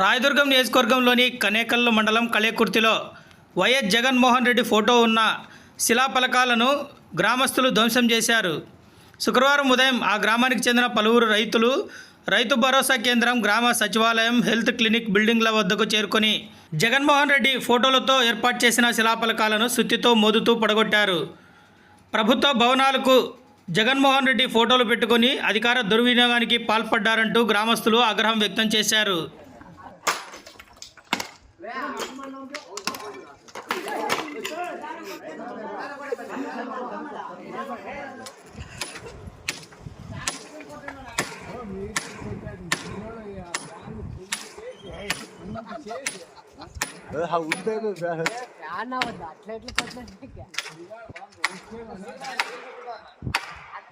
రాయదుర్గం నియోజకవర్గంలోని కనేకల్లు మండలం కళేకుర్తిలో వైఎస్ జగన్మోహన్ రెడ్డి ఫోటో ఉన్న శిలాఫలకాలను గ్రామస్తులు ధ్వంసం చేశారు. శుక్రవారం ఉదయం ఆ గ్రామానికి చెందిన పలువురు రైతులు రైతు భరోసా కేంద్రం గ్రామ సచివాలయం హెల్త్ క్లినిక్ బిల్డింగ్ల వద్దకు చేరుకొని జగన్మోహన్ రెడ్డి ఫోటోలతో ఏర్పాటు చేసిన శిలాఫలకాలను సుత్తితో మోదుతూ పడగొట్టారు. ప్రభుత్వ భవనాలకు జగన్మోహన్ రెడ్డి ఫోటోలు పెట్టుకొని అధికార దుర్వినియోగానికి పాల్పడ్డారంటూ గ్రామస్తులు ఆగ్రహం వ్యక్తం చేశారు.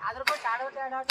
ಅದ್ರ ಬಿಟ್ಟು ಆಡೋಟ ಆಡೋಟ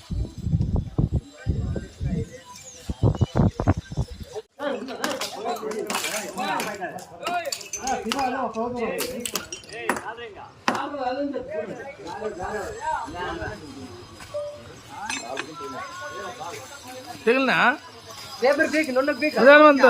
తగిలినా పేపర్ పీక్ నుండి పీక్. ప్రధానమంత్రి